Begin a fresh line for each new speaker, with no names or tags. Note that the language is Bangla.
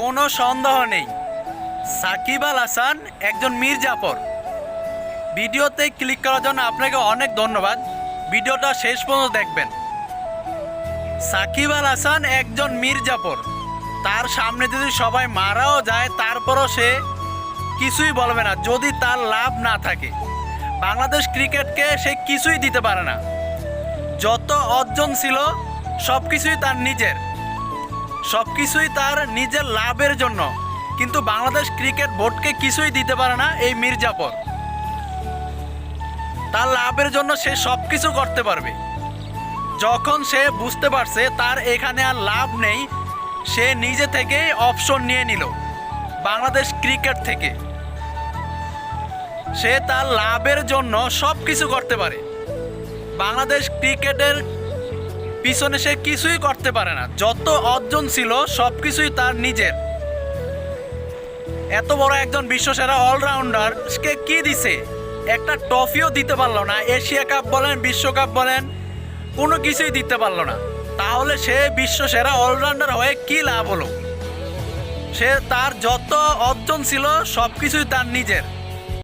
কোনো সন্দেহ নেই। সাকিব আল হাসান একজন মির্জাপর ভিডিওতে ক্লিক করার জন্য আপনাকে অনেক ধন্যবাদ। ভিডিওটা শেষ পর্যন্ত দেখবেন। সাকিব আল হাসান একজন মির্জাপর তার সামনে যদি সবাই মারাও যায়, তারপরও সে কিছুই বলবে না, যদি তার লাভ না থাকে। বাংলাদেশ ক্রিকেটকে সে কিছুই দিতে পারে না। যত অর্জন ছিল সব কিছুই তার নিজের। সব কিছুই তার নিজের লাভের জন্য। কিন্তু বাংলাদেশ ক্রিকেট বোর্ডকে কিছুই দিতে পারে না এই মির্জাপর। তার লাভের জন্য সে সব কিছু করতে পারবে। যখন সে বুঝতে পারছে তার এখানে আর লাভ নেই, সে নিজে থেকেই অপশন নিয়ে নিল, বাংলাদেশ ক্রিকেট থেকে। সে তার লাভের জন্য সব কিছু করতে পারে। বাংলাদেশ ক্রিকেটের পিছনে সে কিছুই করতে পারে না। যত অর্জন ছিল সব কিছুই তার নিজের। এত বড় একজন বিশ্বসেরা অলরাউন্ডার কে কি দিছে? একটা ট্রফিও দিতে পারল না। এশিয়া কাপ বলেন বিশ্বকাপ বলেন, কোনো কিছুই দিতে পারল না। তাহলে সে বিশ্বসেরা অলরাউন্ডার হয়ে কি লাভ হলো? সে তার যত অর্জন ছিল সব কিছুই তার নিজের।